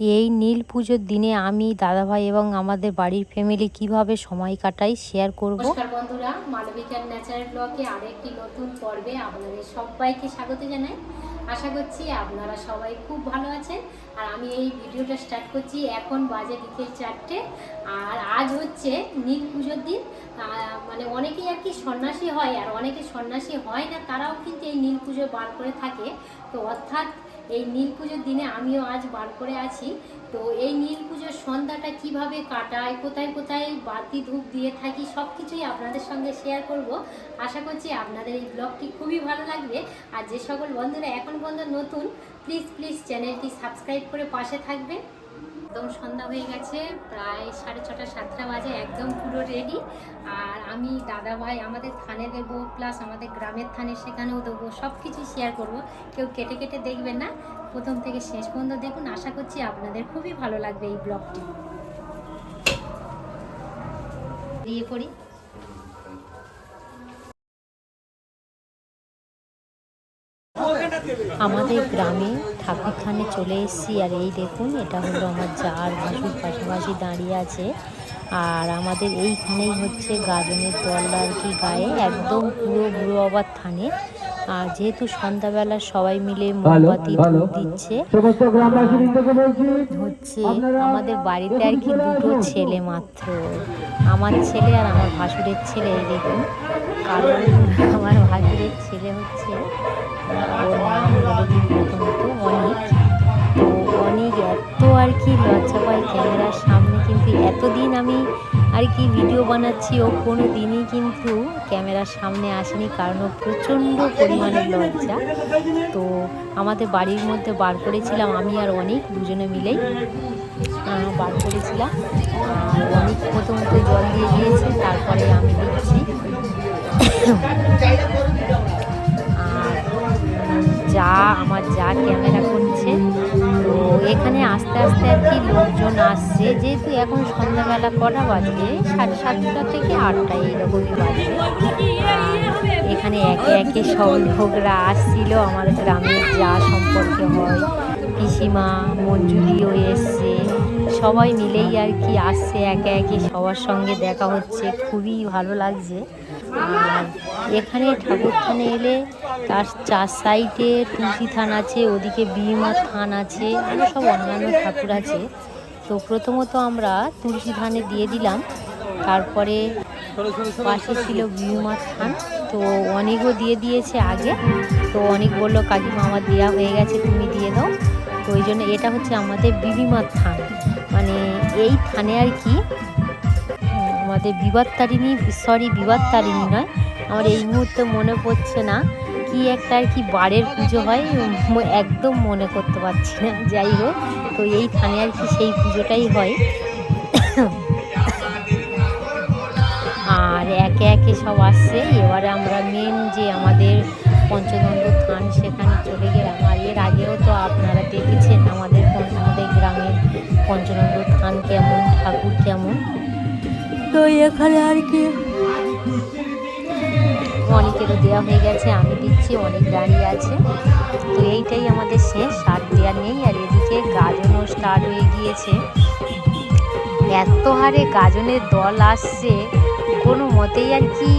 এই নীল পুজোর দিনে আমি, দাদাভাই এবং আমাদের বাড়ির ফ্যামিলি কীভাবে সময় কাটাই শেয়ার করব? নমস্কার বন্ধুরা মালবিকার ন্যাচারাল ব্লগে আরেকটি নতুন পর্বে আপনাদের সবাইকে স্বাগত জানাই। আশা করছি আপনারা সবাই খুব ভালো আছেন। আর আমি এই ভিডিওটা স্টার্ট করছি এখন বাজে বিকেল চারটে। আর আজ হচ্ছে নীল পুজোর দিন। মানে অনেকেই আর কি সন্ন্যাসী হয়, আর অনেকে সন্ন্যাসী হয় না, তারাও কিন্তু এই নীল পুজো বার করে থাকে। তো অর্থাৎ এই নীল পুজোর দিনে আমিও আজ বার করে আছি। তো এই নীল পুজোর সন্ধ্যাটা কীভাবে কাটায় কোথায় কোথায় বাতি ধূপ দিয়ে থাকি সব কিছুই আপনাদের সঙ্গে শেয়ার করব। আশা করছি আপনাদের এই ব্লগটি খুবই ভালো লাগবে। আর যে সকল বন্ধুরা এখন পর্যন্ত নতুন প্লিজ প্লিজ চ্যানেলটি সাবস্ক্রাইব করে পাশে থাকবেন। একদম সন্ধ্যা হয়ে গেছে, প্রায় সাড়ে ছটা, সাতটা বাজে, একদম পুরো রেডি আর আমি দাদা ভাই আমাদের থানে দেবো প্লাস আমাদের গ্রামের থানে সেখানেও দেবো সব কিছু শেয়ার করব। কেউ কেটে কেটে দেখবেন না। প্রথম থেকে শেষ পর্যন্ত দেখুন। আশা করছি আপনাদের খুবই ভালো লাগবে এই ব্লগটি দিয়ে পড়ি। আমাদের গ্রামে ঠাকুরখানে চলে এসেছি, আর এই দেখুন, এটা হলো আমার জার ভাসুর পাশাপাশি দাঁড়িয়ে আছে। আর আমাদের এইখানেই হচ্ছে গাজনের দল আর কি গায়ে, একদম পুরো বুড়ো আবার থানে। আর যেহেতু সন্ধ্যাবেলা সবাই মিলে মোমবাতি ধূপ দিচ্ছে হচ্ছে আমাদের বাড়িতে আর কি দুটো ছেলে মাত্র আমার ছেলে আর আমার ভাসুরের ছেলে এই দেখুন। কারণ আমার ভাসুরের ছেলে হচ্ছে ওর নাম বলে দিই প্রথমত অনিক। তো অনিক এত আর কি লজ্জা পায় ক্যামেরার সামনে কিন্তু এতদিন আমি আর কি ভিডিও বানাচ্ছি, ও কোনো দিনই কিন্তু ক্যামেরার সামনে আসেনি কারণ ও প্রচণ্ড পরিমাণে লজ্জা। তো আমাদের বাড়ির মধ্যে বার করেছিলাম, আমি আর অনেক দুজনে মিলেই। বার করেছিলাম। অনেক প্রথমত জল দিয়ে দিয়েছে, তারপরে আমি দিচ্ছি। আর যা, আমার যা ক্যামেরা করছে এখানে আস্তে আস্তে আর কি লোকজন আসছে। যেহেতু এখন সন্ধ্যাবেলা কটা বাজবে, সাড়ে সাতটা থেকে আটটা এইরকমই বাজবে। এখানে একে একে সব লোকরা আসছিল, আমার গ্রামের যা সম্পর্কে হয়। পিসিমা মঞ্জুরিও এসছে। সবাই মিলেই আর কি আসছে, একে একে সবার সঙ্গে দেখা হচ্ছে। খুবই ভালো লাগছে। এখানে ঠাকুরখানে এলে তার চার সাইডে তুলসী থান আছে, ওদিকে বিমা থান আছে আরও সব অন্যান্য ঠাকুর আছে। তো প্রথমত আমরা তুলসী থানে দিয়ে দিলাম, তারপরে পাশে ছিল বিমা থান, তো অনেকও দিয়ে দিয়েছে আগে, তো অনেক বলল, কাকিমা, আমার দেওয়া হয়ে গেছে, তুমি দিয়ে দাও। তো ওই জন্য এটা হচ্ছে আমাদের বিবিমার থান। মানে এই থানে আর কি আমাদের বিবাদ তারিণী সরি বিবাদ তারিণী নয়। আমার এই মুহূর্তে মনে পড়ছে না কি একটা আর কি বারের পুজো হয় একদম মনে করতে পারছি না। যাই হোক, তো এই থানে আর কি সেই পুজোটাই হয়। আর একে একে সব আসছে। এবারে আমরা মেন যে আমাদের পঞ্চদণ্ড থান সেখানে চলে গেলাম। আর এর আগেও তো আপনারা দেখেছেন আমাদের আমাদের গ্রামের পঞ্চদণ্ড তো এখানে আর কি। অনেকেরও দেওয়া হয়ে গেছে, আমি দিচ্ছি, অনেক দাঁড়িয়ে আছে। তো এইটাই আমাদের শেষ, আর দেওয়া নেই, আর এদিকে গাজনও স্টার্ট হয়ে গিয়েছে। এত হারে গাজনের দল আসছে, কোনো মতেই আর কি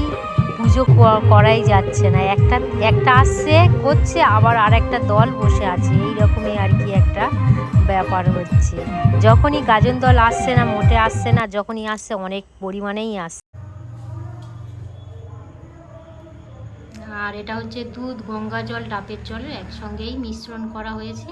পুজো করাই যাচ্ছে না। একটা একটা আসছে, করছে, আবার আর একটা দল বসে আছে। এই রকমই আর কি একটা ব্যাপার হচ্ছে। যখনই গাজন দল আসছে না, মোটে আসছে না, যখনই আসছে, অনেক পরিমাণেই আসছে। আর এটা হচ্ছে দুধ, গঙ্গা জল, ডাবের জল একসঙ্গেই মিশ্রণ করা হয়েছে।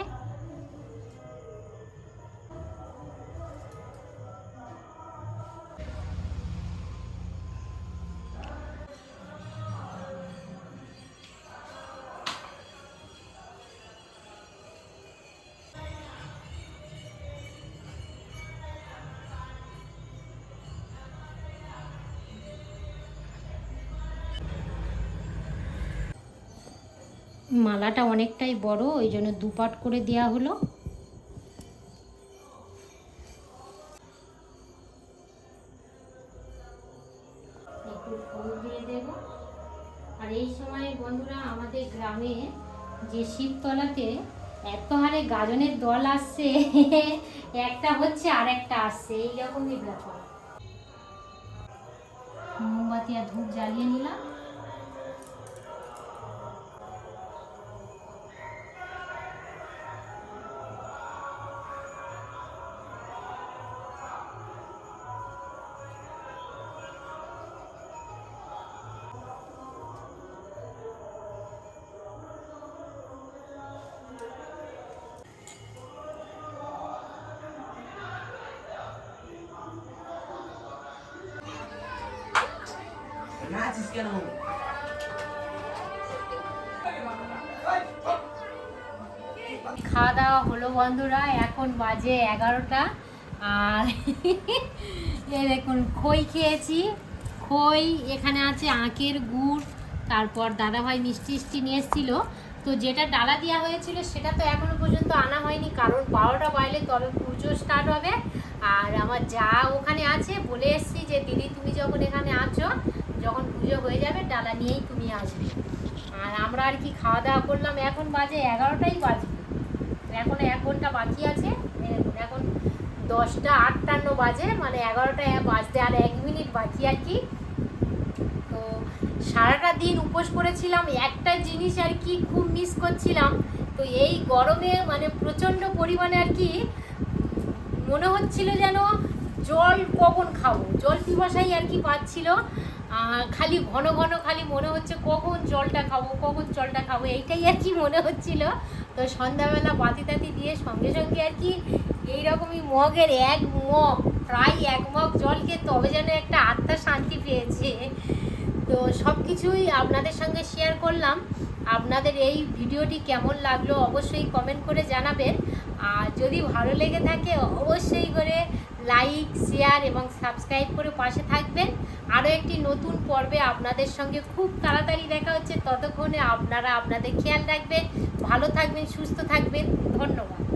মালাটা অনেকটাই বড়, ওই জন্য দুপাট করে দেয়া হলো। একটু দিয়ে আর এই সময় বন্ধুরা, আমাদের গ্রামে যে শিবতলাতে এত হারে গাজনের দল আসছে, একটা হচ্ছে আর একটা আসছে এইরকমই ব্যাপার। মোমবাতি আর ধূপ জ্বালিয়ে নিলাম। খাওয়া দাওয়া হলো বন্ধুরা, এখন বাজে এগারোটা। আর দেখুন, খই খেয়েছি। খই, এখানে আছে আঁকের গুড়, তারপর দাদাভাই মিষ্টি মিষ্টি নিয়ে এসেছিল। তো যেটা ডালা দেওয়া হয়েছিল, সেটা তো এখনও পর্যন্ত আনা হয়নি, কারণ বারোটা বাইলে তবে পুজো স্টার্ট হবে। আর আমার যা ওখানে আছে, বলে এসছি যে, দিদি, তুমি যখন এখানে আছো হয়ে যাবে, ডালা নিয়েই তুমি আসবে। আর আমরা আর কি খাওয়া দাওয়া করলাম? এখন বাজে এগারোটাই বাজবে। এখন এক ঘণ্টা বাকি আছে। এখন দশটা আটান্ন বাজে মানে এগারোটা বাজতে আর এক মিনিট বাকি আর কি। তো সারাটা দিন উপোস করেছিলাম, একটা জিনিস আর কি খুব মিস করছিলাম। তো এই গরমে মানে প্রচণ্ড পরিমাণে আর কি মনে হচ্ছিল যেন জল কখন খাব? জল পিপাসাই আর কি পাচ্ছিল। খালি ঘন ঘন খালি মনে হচ্ছে কখন জলটা খাব, কখন জলটা খাব, এইটাই আর কি মনে হচ্ছিল। তো সন্ধ্যাবেলা বাতি তাতি দিয়ে সঙ্গে সঙ্গে আর কি এইরকমই মগের এক মগ, প্রায় এক মগ জলকে তবে যেন একটা আত্মা শান্তি পেয়েছে। তো সব কিছুই আপনাদের সঙ্গে শেয়ার করলাম। আপনাদের এই ভিডিওটি কেমন লাগল অবশ্যই কমেন্ট করে জানাবেন। আর যদি ভালো লেগে থাকে, অবশ্যই করে লাইক, শেয়ার এবং সাবস্ক্রাইব করে পাশে থাকবেন। আরও একটি নতুন পর্বে আপনাদের সঙ্গে খুব তাড়াতাড়ি দেখা হচ্ছে। ততক্ষণে আপনারা আপনাদের খেয়াল রাখবেন। ভালো থাকবেন, সুস্থ থাকবেন। ধন্যবাদ।